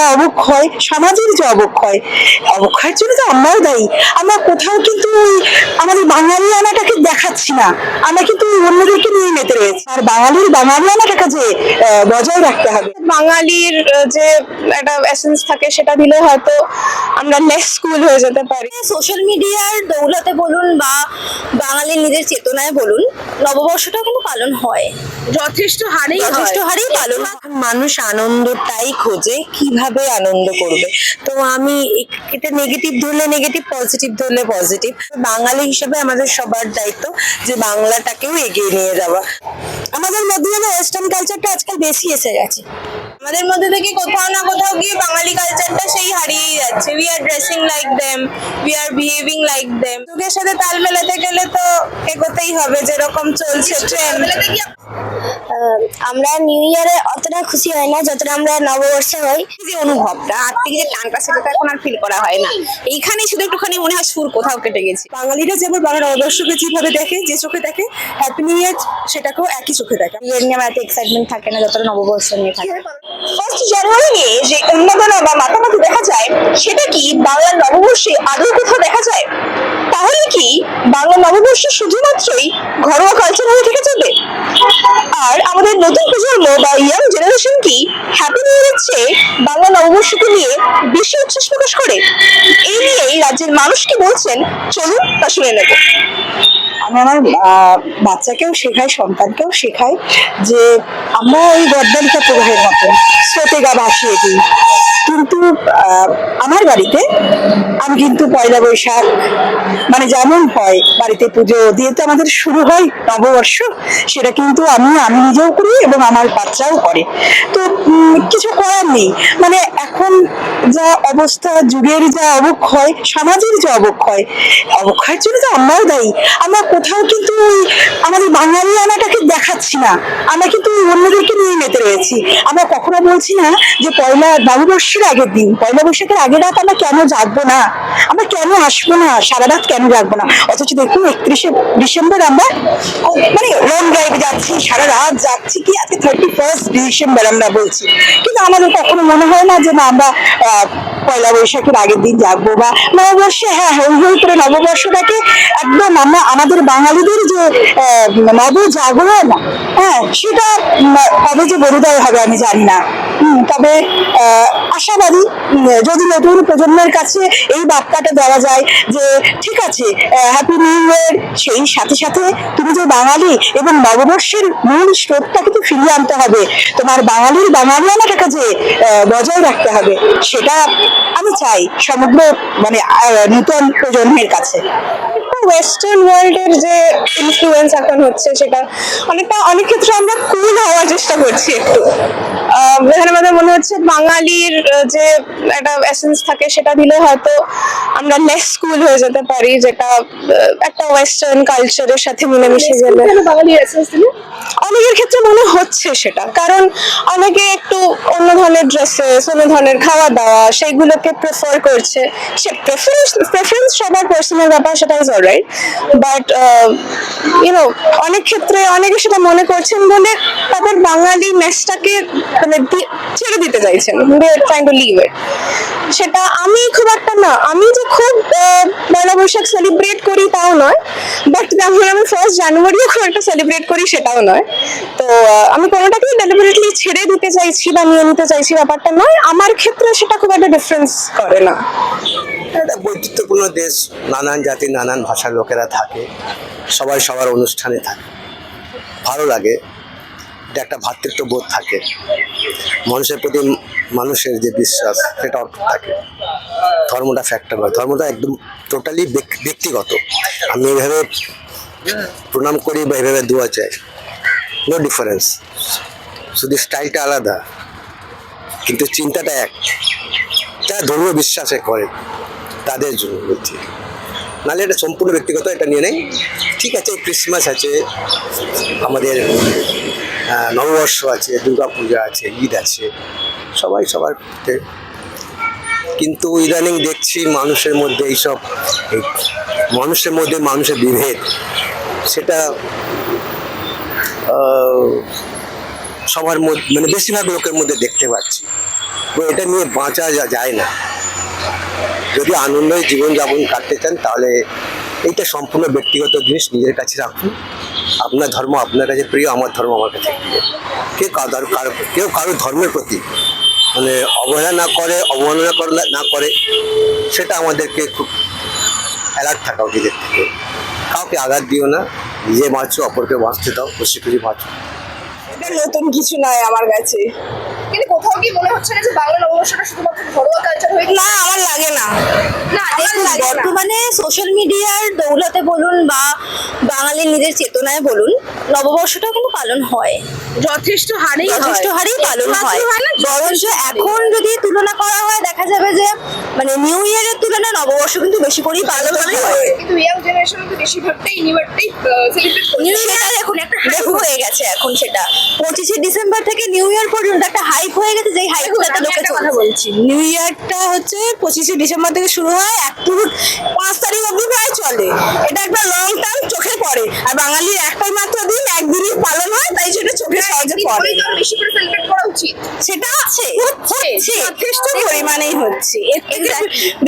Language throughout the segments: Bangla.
যা অবক্ষয় সমাজের যে অবক্ষয় অবক্ষয়ের জন্য তো আমরাও দায়ী। আমরা কোথাও কিন্তু ওই আমাদের বাঙালিয়ানাটাকে দেখাচ্ছি না। আমরা কিন্তু ওই অন্যদেরকে নিয়ে মেতে রয়েছে। আর বাঙালির বাঙালিয়ানাটাকে যে বজায় রাখতে হবে। বাঙালির যে একটা এসেন্স থাকে সেটা দিলে হয়তো আমরা লেস স্কুল হয়ে যেতে পারি। সোশ্যাল মিডিয়ার দৌলতে বলুন বা বাঙালির নিজের চেতনায় বলুন নববর্ষটা কিন্তু পালন হয়। যথেষ্ট হারেই যথেষ্ট হারেই পালন হয়। মানুষ আনন্দটাই খোঁজে কীভাবে আনন্দ করবে। তো আমি এটা নেগেটিভ ধরলে নেগেটিভ পজিটিভ ধরলে পজিটিভ বাঙালি হিসেবে আমাদের সবার দায়িত্ব যে বাংলাটাকেও এগিয়ে নিয়ে যাওয়া। আমাদের মধ্যে যেন ওয়েস্টার্ন কালচারটা আজকাল বেশি এসে গেছে। আমাদের মধ্যে থেকে কোথাও না কোথাও গিয়ে বাঙালি কালচারটা সেই হারিয়ে যাচ্ছে। We are dressing like them we are behaving like them যুগের সাথে তাল মেলাতে গেলে তো এগোতেই হবে, যেরকম চলছে ট্রেন্ড আমরা নিউ ইয়ারে অতটা খুশি হয় না যতটা আমরা নববর্ষে হই যে অনুভবটা আর থেকে যে টানটা সেটা তো এখন আর ফিল করা হয় না। এইখানেই শুধু একটুখানি মনে হয় সুর কোথাও কেটে গেছে। বাঙালিরা যেমন বাংলা নববর্ষকে যেভাবে দেখে যে চোখে দেখে হ্যাপি নিউ ইয়ার সেটাকেও একই চোখে দেখে। বিয়ের নিয়ে আমার এত এক্সাইটমেন্ট থাকে না যতটা নববর্ষ নিয়ে থাকে। ফার্স্ট জানুয়ারি নিয়ে যে উন্মাদনা বা মাতামাতি দেখা যায় সেটা কি বাংলার নববর্ষে আদৌ কোথাও দেখা যায়? তাহলে কি বাংলা নববর্ষ শুধুমাত্রই ঘরোয়া কালচার হয়ে থেকে যাবে আর আমাদের নতুন প্রজন্ম বা ইয়াং জেনারেশন কি হ্যাপি নিউ ইয়ারের চেয়ে বাংলা নববর্ষকে নিয়ে বেশি উচ্ছ্বাস প্রকাশ করে? এই নিয়েই রাজ্যের মানুষ কি বলছেন? চলুন তা শুনে নেব। আমি আমার বাচ্চাকেও শেখাই সন্তানকেও শেখাই যে আমরা ওই গদ্দালিকা প্রবাহের মতো স্রোতে গা ভাসিয়ে দিই। কিন্তু আমার বাড়িতে আমি কিন্তু পয়লা বৈশাখ মানে যেমন হয় বাড়িতে পুজো দিয়ে তো আমাদের শুরু হয় নববর্ষ, সেটা কিন্তু আমি আমি নিজেও করি এবং আমার বাচ্চাও করে। তো কিছু করার নেই। মানে এখন যা অবস্থা, যুগের যা অবক্ষয়, সমাজের যে অবক্ষয়, অবক্ষয়ের জন্য তো আমরাও দায়ী। আমরা কোথাও কিন্তু আমাদের বাঙালিয়ানাটাকে দেখাচ্ছি না। আমরা কিন্তু অন্যদেরকে নিয়ে মেতে রয়েছি। আমরা কখনো বলছি না যে পয়লা নববর্ষের আগের দিন, পয়লা বৈশাখের আগের রাত আমরা কেন জাগবো না? আমরা কেন আসব না? সারা রাত কেন জাগবো না? অথচ দেখুন, একত্রিশে ডিসেম্বর আমরা মানে লং ড্রাইভে যাচ্ছি, সারা রাত যাচ্ছি কি আজকে থার্টি ফার্স্ট ডিসেম্বর আমরা বলছি। কিন্তু আমাদের কখনো মনে হয় না যে না, আমরা পয়লা বৈশাখের আগের দিন জাগবো বা নববর্ষে হ্যাঁ হই হই করে নববর্ষটাকে একদম আমরা, আমাদের বাঙালিদের যে নব জাগরণ হ্যাঁ সেটা কবে যে বোধোদয় হবে আমি জানি না। তবে আশাবাদী যদি নতুন প্রজন্মের কাছে এই বার্তাটা দেওয়া যায় যে, ঠিক আছে হ্যাপি নিউ ইয়ার সেই সাথে সাথে তুমি যে বাঙালি এবং নববর্ষের মূল স্রোতটাকে তো ফিরিয়ে আনতে হবে। তোমার বাঙালির বাঙালিয়ানাটাকে যে বজায় রাখতে হবে, সেটা আমি চাই সমগ্র মানে নতুন প্রজন্মের কাছে। ওয়েস্টার্ন ওয়ার্ল্ডের যে ইনফ্লুয়েন্স এখন হচ্ছে সেটা অনেকটা অনেক ক্ষেত্রে আমরা কুল হওয়ার চেষ্টা করছি একটু। এখানে আমাদের মনে হচ্ছে বাঙালির যে একটা এসেন্স থাকে সেটা দিলে হয়তো আমরা লেস স্কুল হয়ে যেতে পারি যেটা একটা ওয়েস্টার্ন কালচারের সাথে মিলেমিশে গেলে। বাঙালির এসেন্স দিলে? অনেকের ক্ষেত্রে মনে হচ্ছে সেটা কারণ অনেকে একটু অন্য ধরনের ড্রেসেস অন্য ধরনের খাওয়া দাওয়া সেইগুলোকে প্রেফার করছে। সে প্রেফারেন্স প্রেফারেন্স সবার পার্সোনাল ব্যাপার সেটা ইজ অলরাইট বাট ইউনো অনেক ক্ষেত্রে অনেকে সেটা মনে করছেন বলে তাদের বাঙালি মেসটাকে মানে ছেড়ে দিতে চাইছেন ট্রাইং সেটা আমি খুব একটা না। আমি যে খুব পয়লা বৈশাখ সেলিব্রেট করি তাও নয় বাট তেমন আমি ফার্স্ট জানুয়ারিও খুব একটা সেলিব্রেট করি সেটাও নয়। তো আমি কোনোটাকেই ডেলিভারেটলি ছেড়ে দিতে চাইছি বা নিয়ে নিতে চাইছি ব্যাপারটা নয়। আমার ক্ষেত্রে সেটা খুব একটা ডিফারেন্স করে না। একটা বৈচিত্র্যপূর্ণ দেশ, নানান জাতির নানান ভাষার লোকেরা থাকে, সবাই সবার অনুষ্ঠানে থাকে। ভালো লাগে, এটা একটা ভ্রাতৃত্ববোধ থাকে। মানুষের প্রতি মানুষের যে বিশ্বাস, সেটা অটুট থাকে। ধর্মটা ফ্যাক্টর হয় ধর্মটা একদম টোটালি ব্যক্তিগত। আমি এভাবে প্রণাম করি বা এভাবে দোয়া চাই। নো ডিফারেন্স শুধু স্টাইলটা আলাদা। কিন্তু চিন্তাটা এক। যারা ধর্মীয় বিশ্বাসে করে, তাদের জন্য বলছি। নাহলে এটা সম্পূর্ণ ব্যক্তিগত, এটা নিয়ে নেই। ঠিক আছে ক্রিসমাস আছে, আমাদের নববর্ষ আছে দুর্গা পূজা আছে, ঈদ আছে, সবাই সবার কিন্তু ইদানিং দেখছি মানুষের মধ্যে এইসব মানুষের মধ্যে মানুষের বিভেদ। সেটা সবার মধ্যে মানে বেশিরভাগ লোকের মধ্যে দেখতে পাচ্ছি। তো এটা নিয়ে বাঁচা যায় না। যদি আনন্দে জীবনযাপন কাটতে চান, তাহলে এইটা সম্পূর্ণ ব্যক্তিগত জিনিস, নিজের কাছে রাখুন। আপনার ধর্ম আপনার কাছে প্রিয়, আমার ধর্ম আমার কাছে প্রিয়। কেউ কারও কেউ কারও ধর্মের প্রতি মানে অবহেলা না করে, অবমাননা করে না করে, সেটা আমাদেরকে খুব অ্যালার্ট থাকা উচিত থেকে। কাউকে আঘাত দিও না, নিজে বাঁচো অপরকে বাঁচতে দাও খুশি খুশি বাঁচো এটা নতুন কিছু নয় আমার কাছে। কোথাও কি মনে হচ্ছে না যে বাংলা নববর্ষটা শুধুমাত্র ঘরোয়া কালচার হয়ে না আমার লাগে না। না। বর্তমানে সোশ্যাল মিডিয়ার দৌলতে বলুন বা বাঙালির নিজের চেতনায় বলুন নববর্ষটাও কিন্তু পালন হয়। যথেষ্ট হারেই যথেষ্ট হারেই পালন হয়। বরঞ্চ এখন যদি তুলনা করা হয় দেখা যাবে যে মানে নিউ ইয়ারের তুলনায় নববর্ষ কিন্তু বেশি করেই পালন হয়। কিন্তু ইয়াং জেনারেশন তো বেশিরভাগটাই নিউ ইয়ারটাই সেলিব্রেট নিউ সেটা দেখুন একটা হাইপ হয়ে গেছে এখন সেটা। পঁচিশে ডিসেম্বর থেকে নিউ ইয়ার পর্যন্ত একটা হাইপ হয়ে গেছে যেই হাইপটাতে লোকে চলছে। বলছি। নিউ ইয়ারটা হচ্ছে পঁচিশে ডিসেম্বর থেকে শুরু হয় এক পাঁচ তারিখ অবধি প্রায় চলে। এটা একটা লং টার্ম চোখে পড়ে। আর বাঙালির একটাই মাত্র দিন একদিনই পালন হয় তাই সেটা চোখে সহজে পড়ে। বেশি করে সেলিব্রেট করা উচিত? সেটা আছে। হচ্ছে। যথেষ্ট পরিমাণেই হচ্ছে.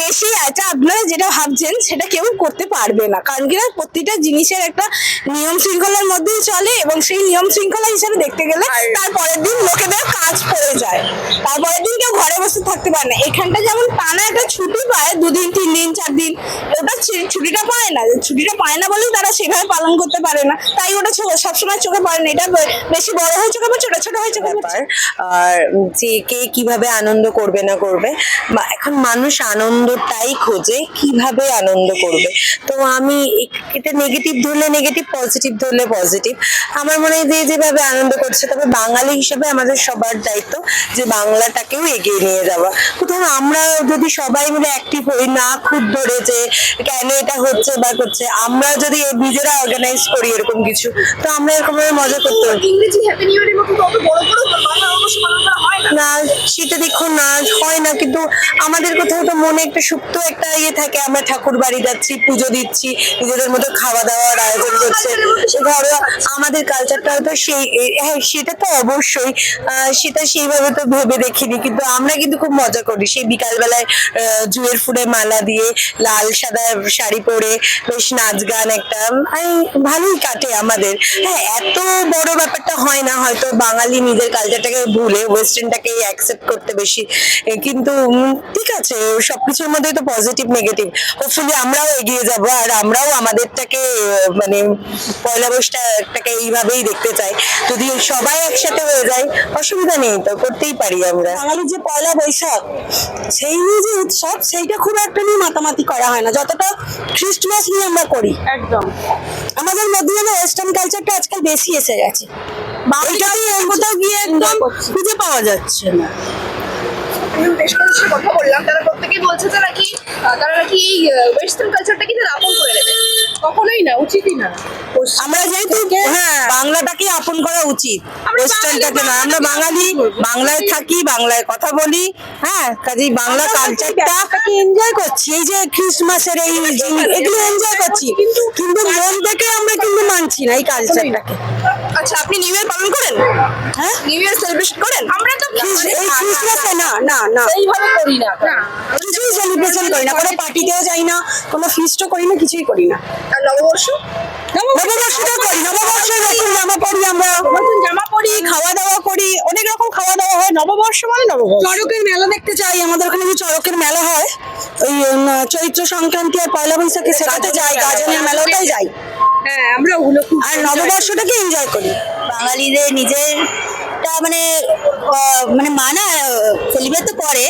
বেশি এটা আপনারা যেটা ভাবছেন সেটা কেউ করতে পারবে না। কারণ কি প্রতিটা জিনিসের একটা নিয়ম শৃঙ্খলার মধ্যেই চলে এবং সেই নিয়ম শৃঙ্খলা হিসেবে দেখতে গেলে তারপরের দিন লোকেদের কাজ পড়ে যায়। তারপরের দিন কেউ ঘরে বসে থাকতে পারে না। এখানটা যেমন টানা একটা ছুটি পায় দুদিন তিন দিন চার দিন ওটা ছুটিটা পায় না। ছুটিটা পায় না বলেই তারা সেভাবে পালন করতে পারে না। তাই ওটা সবসময় চোখে পড়ে না। এটা বেশি বড় হয়ে চোখে পড়ে ছোট ছোট হয়ে চোখে পড়ছে। ব্যাপার আর যে কে কীভাবে আনন্দ করবে না করবে, বা এখন মানুষ আনন্দটাই খোঁজে, কীভাবে আনন্দ করবে। তো আমি এটা নেগেটিভ ধরলে নেগেটিভ পজিটিভ ধরলে পজিটিভ আমার মনে হয় যে যেভাবে আনন্দ করছে, তবে বাঙালি হিসেবে আমাদের সবার দায়িত্ব যে বাংলাটাকেও এগিয়ে নিয়ে যাওয়া। কোথাও আমরা যদি সবাই মিলে অ্যাক্টিভ হই, না খুব ধরে যে কেন এটা হচ্ছে বা করছে, আমরা যদি নিজেরা অর্গানাইজ করি এরকম কিছু, তো আমরা এরকমভাবে মজা করতে পারি। ইংরেজি বড় বাংলা সেটা দেখো না হয় না কিন্তু আমাদের কোথাও তো মনে একটা সুপ্ত একটা ইয়ে থাকে। আমরা ঠাকুর বাড়ি যাচ্ছি পুজো দিচ্ছি নিজেদের মতো খাওয়া দাওয়ার আয়োজন করছে। ঘরোয়া আমাদের কালচারটা তো সেই হ্যাঁ সেটা তো অবশ্যই। সেটা সেইভাবে তো ভেবে দেখিনি কিন্তু আমরা কিন্তু খুব মজা করি। সেই বিকালবেলায় আহ, জুয়ের ফুলে মালা দিয়ে লাল সাদা শাড়ি পরে বেশ নাচ গান একটা আই, ভালোই কাটে আমাদের। হ্যাঁ এত বড় ব্যাপারটা হয় না হয়তো বাঙালি নিজের কালচারটাকে ভুলে ওয়েস্টার্নটাকে অ্যাকসেপ্ট করতে বেশি। কিন্তু ঠিক আছে সবকিছুর মধ্যে তো পজিটিভ নেগেটিভ হোপফুলি আমরাও এগিয়ে যাব আর আমরাও আমাদেরটাকে মানে পয়লা বৈশাখটাকে এইভাবেই দেখতে চাই। যদি সবাই একসাথে হয়ে যায় অসুবিধা নেই তো করতেই পারি আমরা। বাঙালির যে পয়লা বৈশাখ সেই নিয়ে যে উৎসব সেইটা খুব একটা নিয়ে মাতামাতি করা হয় না। যতটা খ্রিস্টমাস নিয়ে আমরা করি। একদম। আমাদের মধ্যে যেন ওয়েস্টার্ন কালচারটা আজকাল বেশি এসে গেছে। ওইটাই কোথাও গিয়ে একদম খুঁজে পাওয়া যাচ্ছে না। বেশ সাথে কথা বললাম। তারা প্রত্যেকেই বলছে যে নাকি তারা নাকি এই ওয়েস্টার্ন কালচারটা কিন্তু আপন করে নেবে। কখনোই না উচিতই না। আমরা যেহেতু হ্যাঁ বাংলাটাকে আপন করা উচিত। ওয়েস্টার্নটাকে না আমরা বাঙালি বাংলায় থাকি বাংলায় কথা বলি হ্যাঁ কাজেই বাংলা কালচারটাকে এনজয় করছি। এই যে ক্রিসমাসের এই এগুলো এনজয় করছি। কিন্তু মন থেকে আমরা কিন্তু মানছি না এই কালচারটাকে আচ্ছা আপনি নিউ ইয়ার পালন করেন? হ্যাঁ? নিউ ইয়ার সেলিব্রেশন করেন? আমরা তো এই ক্রিসমাসে না না না। করি না। কিছুই সেলিব্রেশন করি না। কোনো পার্টিতেও যাই না কোনো ফিস্টও করি না কিছুই করি না। আর নববর্ষ? নববর্ষটা করি নববর্ষে নতুন জামা পরি আমরা। নতুন জামা পরি খাওয়া দাওয়া করি অনেক রকম খাওয়া দাওয়া হয়। নববর্ষ মানে নববর্ষ। চড়কের মেলা দেখতে চাই। আমাদের ওখানে যে চড়কের মেলা হয় ওই চৈত্র সংক্রান্তি আর পয়লা বৈশাখে সেটাতে যাই। গাজনের মেলা ওটাই যাই। হ্যাঁ আমরা ওগুলো খুব আর নববর্ষটাকে এনজয় করি? বাঙালিদের নিজেরটা মানে মানে মানা সেলিব্রেট তো করে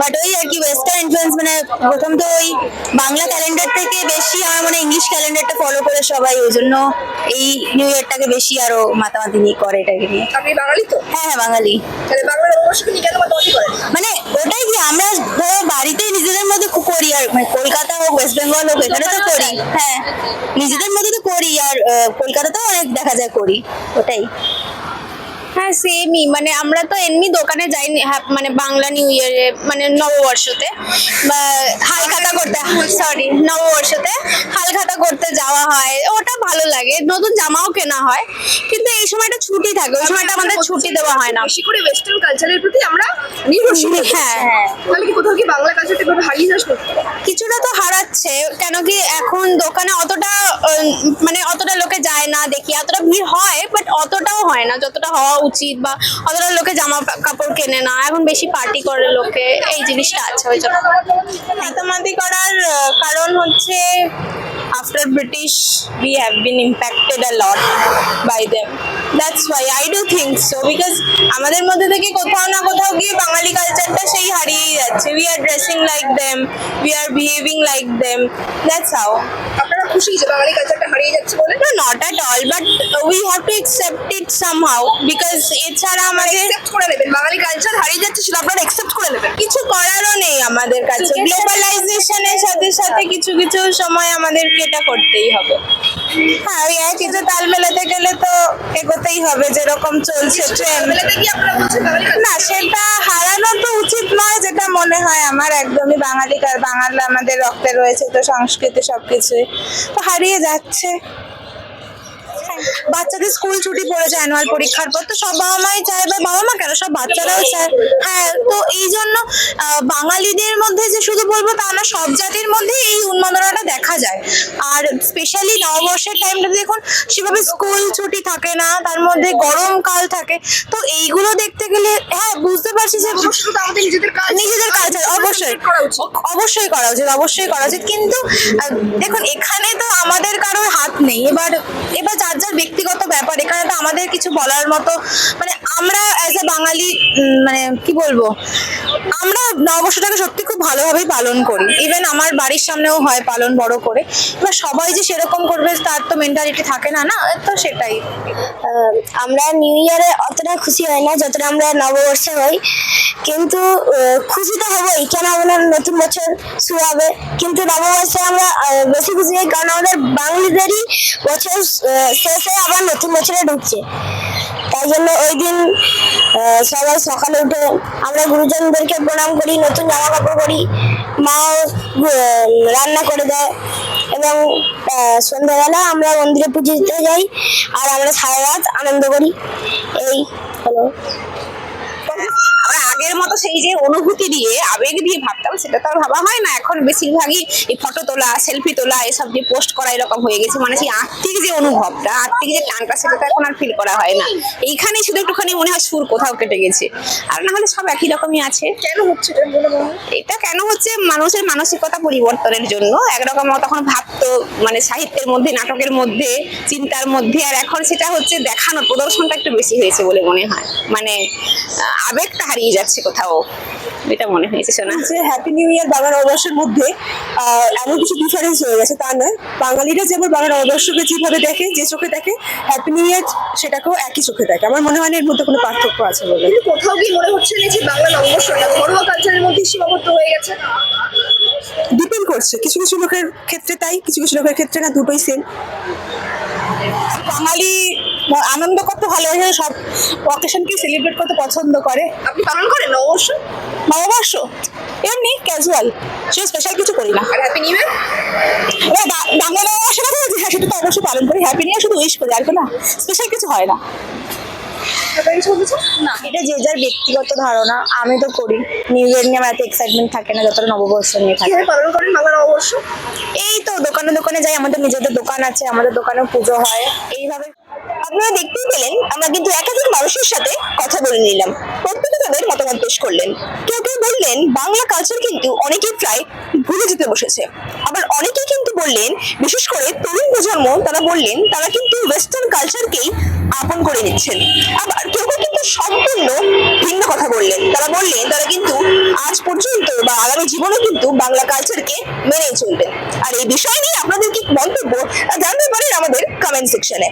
বাট ওই আর কি ওয়েস্টার্ন ইনফ্লুয়েন্স মানে প্রথম তো ওই বাংলা ক্যালেন্ডার থেকে বেশি আমার মানে ইংলিশ ক্যালেন্ডারটা ফলো করে সবাই ওই জন্য এই নিউ ইয়ারটাকে বেশি আরও মাতামাতি নিয়ে করে এটাকে নিয়ে। আপনি বাঙালি তো? হ্যাঁ হ্যাঁ বাঙালি। তাহলে বাংলা নববর্ষকে নিয়ে কেন মাতামাতি করেন? মানে ওটাই কি আমরা ধরো বাড়িতেই নিজেদের মধ্যে করি আর মানে কলকাতা হোক ওয়েস্ট বেঙ্গল হোক এখানে তো করি। হ্যাঁ নিজেদের মধ্যে তো করি আর কলকাতাতেও অনেক দেখা যায় করি ওটাই। হ্যাঁ সেমই মানে আমরা তো এমনি দোকানে যাইনি হ্যাঁ, মানে বাংলা নিউ ইয়ারে মানে নববর্ষতে বা হাল হালখাতা করতে সরি নববর্ষতে হালখাতা করতে যাওয়া হয় ওটা ভালো লাগে। নতুন জামাও কেনা হয় কিন্তু এই থাকে ওই সময়টা আমাদের ছুটি দেওয়া হয় না। বেশি করে ওয়েস্টার্ন কালচারের প্রতি আমরা নির্ভরশীল হ্যাঁ। তাহলে কি কোথাও কি বাংলা কালচারটা এভাবে হারিয়ে যাচ্ছে? কিছুটা তো হারাচ্ছে কেন কি এখন দোকানে অতটা মানে অতটা লোকে যায় না দেখি। অতটা ভিড় হয় বাট অতটাও হয় না। যতটা হওয়া উচিত বা অতটা লোকে জামা কাপড় কেনে না। এখন বেশি পার্টি করে লোকে। এই জিনিসটা আছে ওই জন্য। মাতামাতি করার কারণ হচ্ছে after British we have been impacted a lot by them that's why I do think so because আমাদের মধ্যে থেকে কোথাও না কোথাও গিয়ে বাঙালি কালচারটা সেই হারিয়েই যাচ্ছে। We are dressing like them we are behaving like them that's how আপনারা খুশি যে বাঙালি কালচারটা হারিয়ে যাচ্ছে বলে? No, not at all, but we have to accept it somehow because এছাড়া আমাদের একসেপ্ট করে নেবেন বাঙালি কালচার হারিয়ে যাচ্ছে সেটা আপনারা একসেপ্ট করে নেবেন। কিছু করারও নেই আমাদের কাছে। গ্লোবালাইজেশনের সাথে সাথে কিছু কিছু সময় আমাদেরকে এটা করতেই হবে। হ্যাঁ ওই একই যে তাল মেলাতে গেলে তো এগোতেই হবে, যেরকম চলছে কালচার না, সেটা হারানো তো উচিত নয়, যেটা মনে হয় আমার একদমই বাঙালি, কার- বাঙাল আমাদের রক্তে রয়েছে, তো সংস্কৃতি সবকিছুই। তো হারিয়ে যাচ্ছে। বাচ্চাদের স্কুল ছুটি পড়েছে অ্যানুয়াল পরীক্ষার পর। তো সব বাবা মাই চায় বা বাবা মা কেন? সব বাচ্চারাও চায়। হ্যাঁ তো এই জন্য বাঙালিদের মধ্যে যে শুধু বলব তা না সব জাতির মধ্যে এই উন্মাদনাটা দেখা যায়। আর স্পেশালি নববর্ষের টাইমটা দেখুন সেভাবে স্কুল ছুটি থাকে না তার মধ্যে গরমকাল থাকে। তো এইগুলো দেখতে গেলে হ্যাঁ বুঝতে পারছি যে নিজেদের কালচার অবশ্যই। অবশ্যই করা উচিত অবশ্যই করা উচিত। কিন্তু দেখুন এখানে তো আমাদের কারোর হাত নেই। এবার এবার যার যার ব্যক্তিগত ব্যাপার, এখানে তো আমাদের কিছু বলার মতো মানে আমরা অ্যাজ এ বাঙালি মানে কি বলব? আমরা নববর্ষটাকে সত্যি খুব ভালোভাবেই পালন করি। ইভেন আমার বাড়ির সামনেও হয় পালন বড় করে। এবার সবাই যে সেরকম করবে, তার তো মেন্টালিটি থাকে না না? তো সেটাই। আমরা নিউ ইয়ারে অতটা খুশি হয় না, যতটা আমরা নববর্ষে হই। কিন্তু খুশি তো হবই। কেন আমরা নতুন বছর শুরু হবে? কিন্তু নববর্ষে আমরা বেশি খুশি হই, কারণ আমাদের বাঙালিদেরই বছর শেষে আবার নতুন বছরে ঢুকছে। তাই জন্য ওই দিন সবাই সকালে উঠে আমরা গুরুজনদেরকে প্রণাম করি, নতুন জামা কাপড় করি মাও রান্না করে দেয় এবং সন্ধ্যাবেলা আমরা মন্দিরে পুজো দিতে যাই আর আমরা সারা রাত আনন্দ করি। এই হলো আমরা আগের মতো সেই যে অনুভূতি দিয়ে আবেগ দিয়ে ভাবতাম সেটা তো আর ভাবা হয় না। এখন বেশিরভাগই এই ফটো তোলা সেলফি তোলা এসব দিয়ে পোস্ট করা এরকম হয়ে গেছে। মানে সেই আত্মিক যে অনুভবটা আর্থিক যে টানটা সেটা তো এখন আর ফিল করা হয় না। এইখানেই শুধু একটুখানি মনে হয় সুর কোথাও কেটে গেছে। আর না হলে সব একই রকমই আছে। কেন হচ্ছে? এটা কেন হচ্ছে? মানুষের মানসিকতা পরিবর্তনের জন্য। একরকম তখন ভাবতো মানে সাহিত্যের মধ্যে নাটকের মধ্যে চিন্তার মধ্যে। আর এখন সেটা হচ্ছে দেখানো প্রদর্শনটা একটু বেশি হয়েছে বলে মনে হয়। মানে আবেগটা হারিয়ে যাচ্ছে কোথাও। এটা মনে হয়েছে শোনা যে হ্যাপি নিউ ইয়ার বাংলা নববর্ষের মধ্যে এমন কিছু ডিফারেন্স হয়ে গেছে তা নয়। বাঙালিরা যেমন বাংলা নববর্ষকে যেভাবে দেখে যে চোখে দেখে হ্যাপি নিউ ইয়ার সেটাকেও একই চোখে দেখে। আমার মনে হয় না এর মধ্যে কোনো পার্থক্য আছে বলে। কিন্তু কোথাও গিয়ে মনে হচ্ছে না যে বাংলা নববর্ষটা ঘরোয়া কালচারের মধ্যে সীমাবদ্ধ হয়ে গেছে? ডিপেন্ড করছে। কিছু কিছু লোকের ক্ষেত্রে তাই কিছু কিছু লোকের ক্ষেত্রে না দুটোই সেম বাঙালি আনন্দ করতে ভালোবাসে সব অকেশনকে সেলিব্রেট করতে পছন্দ করে। আপনি পালন করেন নববর্ষ নববর্ষ এমনি ক্যাজুয়াল সে স্পেশাল কিছু করি না। আর হ্যাপি নিউ ইয়ার বাংলা নববর্ষের কথা বলছি হ্যাঁ সেটা তো অবশ্যই পালন করি হ্যাপি নিউ ইয়ার শুধু উইশ করি আর কি না স্পেশাল কিছু হয় না। না। এটা যে যার ব্যক্তিগত ধারণা আমি তো করি। নিউ ইয়ার নিয়ে আমার এত এক্সাইটমেন্ট থাকে না যতটা নববর্ষ নিয়ে থাকে। কীভাবে পালন করেন বাংলা নববর্ষ? এই তো দোকানে দোকানে যাই আমাদের নিজেদের দোকান আছে আমাদের দোকানেও পুজো হয়। এইভাবে আপনারা দেখতেই পেলেন আমরা কিন্তু একাধিক মানুষের সাথে কথা বলে নিলাম। প্রত্যেকে তাদের মতামত পেশ করলেন। কেউ কেউ বললেন, বাংলা কালচার কিন্তু অনেকেই প্রায় ভুলে যেতে বসেছে। আবার অনেকেই কিন্তু বললেন, বিশেষ করে তরুণ প্রজন্ম, তারা বললেন, তারা কিন্তু ওয়েস্টার্ন কালচারকেই আপন করে নিচ্ছেন। আবার কেউ কেউ কিন্তু সম্পূর্ণ ভিন্ন কথা বললেন। তারা বললেন, তারা কিন্তু আজ পর্যন্ত বা আগামী জীবনে কিন্তু বাংলা কালচারকে মেনে চলবেন আর এই বিষয় নিয়ে আপনাদের কি মন্তব্য জানতে পারেন আমাদের কমেন্ট সেকশনে